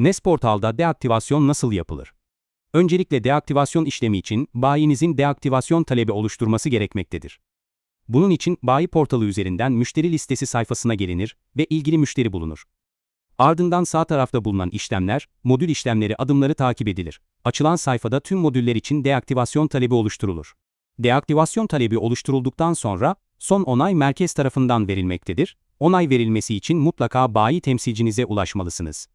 NES portalda deaktivasyon nasıl yapılır? Öncelikle deaktivasyon işlemi için bayinizin deaktivasyon talebi oluşturması gerekmektedir. Bunun için bayi portalı üzerinden müşteri listesi sayfasına gelinir ve ilgili müşteri bulunur. Ardından sağ tarafta bulunan işlemler, modül işlemleri adımları takip edilir. Açılan sayfada tüm modüller için deaktivasyon talebi oluşturulur. Deaktivasyon talebi oluşturulduktan sonra son onay merkez tarafından verilmektedir. Onay verilmesi için mutlaka bayi temsilcinize ulaşmalısınız.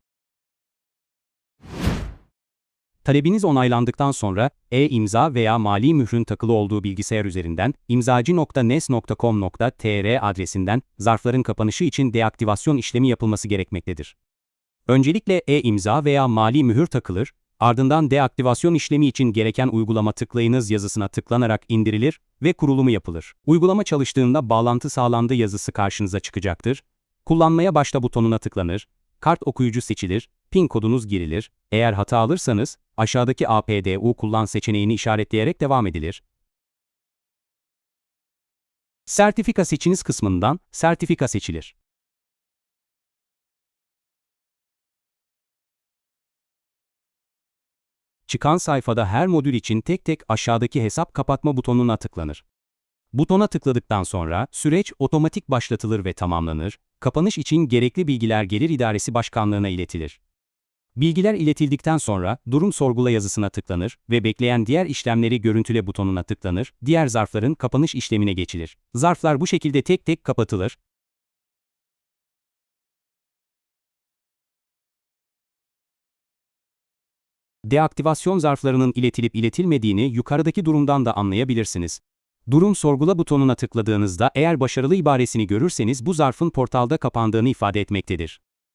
Talebiniz onaylandıktan sonra e-imza veya mali mührün takılı olduğu bilgisayar üzerinden imzacı.nes.com.tr adresinden zarfların kapanışı için deaktivasyon işlemi yapılması gerekmektedir. Öncelikle e-imza veya mali mühür takılır, ardından deaktivasyon işlemi için gereken uygulama tıklayınız yazısına tıklanarak indirilir ve kurulumu yapılır. Uygulama çalıştığında bağlantı sağlandı yazısı karşınıza çıkacaktır. Kullanmaya başla butonuna tıklanır, kart okuyucu seçilir, PIN kodunuz girilir. Eğer hata alırsanız, aşağıdaki APDU kullan seçeneğini işaretleyerek devam edilir. Sertifika seçiniz kısmından sertifika seçilir. Çıkan sayfada her modül için tek tek aşağıdaki hesap kapatma butonuna tıklanır. Butona tıkladıktan sonra süreç otomatik başlatılır ve tamamlanır. Kapanış için gerekli bilgiler Gelir İdaresi Başkanlığına iletilir. Bilgiler iletildikten sonra durum sorgula yazısına tıklanır ve bekleyen diğer işlemleri görüntüle butonuna tıklanır, diğer zarfların kapanış işlemine geçilir. Zarflar bu şekilde tek tek kapatılır. Deaktivasyon zarflarının iletilip iletilmediğini yukarıdaki durumdan da anlayabilirsiniz. Durum sorgula butonuna tıkladığınızda eğer başarılı ibaresini görürseniz bu zarfın portalda kapandığını ifade etmektedir.